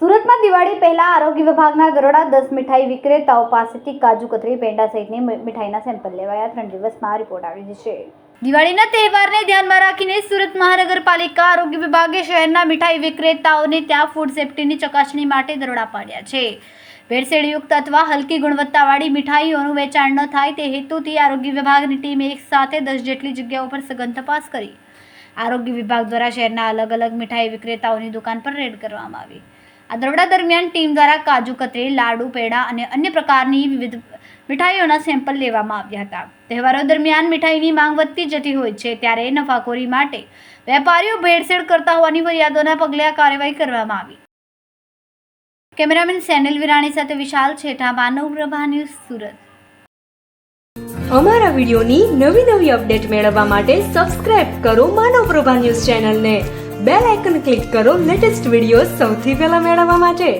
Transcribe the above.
સુરતમાં દિવાળી પહેલા આરોગ્ય વિભાગના ગરોડા દસ મીઠાઈ વિક્રેતાઓ પાસેથી કાજુ કતરી, પેંડા સહિતની મીઠાઈના સેમ્પલ લેવાયા. ત્રણ દિવસમાં રિપોર્ટ આવી જશે દિવાળીના તહેવારને ધ્યાનમાં રાખીને સુરત મહાનગરપાલિકા આરોગ્ય વિભાગે શહેરના મીઠાઈ વિક્રેતાઓને ત્યાં ફૂડ સેફ્ટીની ચકાસણી માટે દરોડા પાડ્યા છે. ભેળસેળયુક્ત અથવા હલકી ગુણવત્તાવાળી મીઠાઈઓનું વેચાણ ન થાય તે હેતુથી આરોગ્ય વિભાગની ટીમે એક સાથે દસ જેટલી જગ્યાઓ પર સઘન તપાસ કરી. આરોગ્ય વિભાગ દ્વારા શહેરના અલગ અલગ મીઠાઈ વિક્રેતાઓની દુકાન પર રેડ કરવામાં આવી. આ દરોડા દરમિયાન ટીમ દ્વારા કાજુ કતરી, લાડુ, પેડા અને અન્ય પ્રકારની વિવિધ મીઠાઈઓના સેમ્પલ લેવામાં આવ્યા હતા. તહેવારો દરમિયાન મીઠાઈની માંગ વધતી જતી હોય છે ત્યારે નફાખોરી માટે વેપારીઓ ભેળસેળ કરતા હોવાની ફરિયાદોના પગલે આ કાર્યવાહી કરવામાં આવી. કેમેરામેન સેનિલ વિરાણી સાથે વિશાલ છેઠા, માનવ પ્રભા ન્યૂઝ સુરત. અમારા વિડીયોની નવી નવી અપડેટ મેળવવા માટે સબસ્ક્રાઇબ કરો માનવ પ્રભા ન્યૂઝ ચેનલને. બેલ આઇકન ક્લિક કરો લેટેસ્ટ વીડિયો સૌથી પહેલા મેળવવા માટે.